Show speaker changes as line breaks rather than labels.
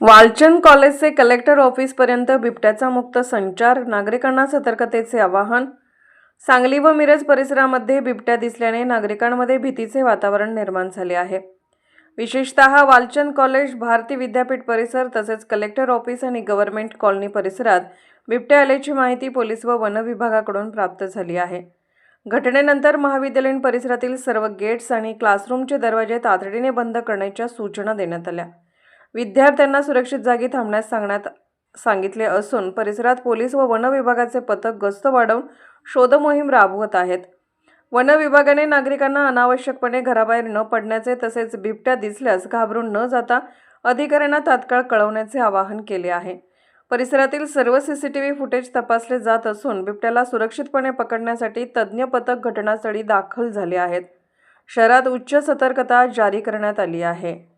वालचंद कॉलेजचे कलेक्टर ऑफिसपर्यंत बिबट्याचा मुक्त संचार नागरिकांना सतर्कतेचे आवाहन. सांगली व मिरज परिसरामध्ये बिबट्या दिसल्याने नागरिकांमध्ये भीतीचे वातावरण निर्माण झाले आहे. विशेषतः वालचंद कॉलेज भारती विद्यापीठ परिसर तसेच कलेक्टर ऑफिस आणि गव्हर्नमेंट कॉलनी परिसरात बिबट्या आल्याची माहिती पोलीस व वन विभागाकडून प्राप्त झाली आहे. घटनेनंतर महाविद्यालयीन परिसरातील सर्व गेट्स आणि क्लासरूमचे दरवाजे तातडीने बंद करण्याच्या सूचना देण्यात आल्या. विद्यार्थ्यांना सुरक्षित जागी थांबण्यास सांगण्यात सांगितले असून परिसरात पोलीस व वन विभागाचे पथक गस्त वाढवून शोधमोहीम राबवत आहेत. वन विभागाने नागरिकांना अनावश्यकपणे घराबाहेर न पडण्याचे तसेच बिबट्या दिसल्यास घाबरून न जाता अधिकाऱ्यांना तात्काळ कळवण्याचे आवाहन केले आहे. परिसरातील सर्व C C T V footage तपासले जात असून बिबट्याला सुरक्षितपणे पकडण्यासाठी तज्ज्ञ पथक घटनास्थळी दाखल झाले आहेत. शहरात उच्च सतर्कता जारी करण्यात आली आहे.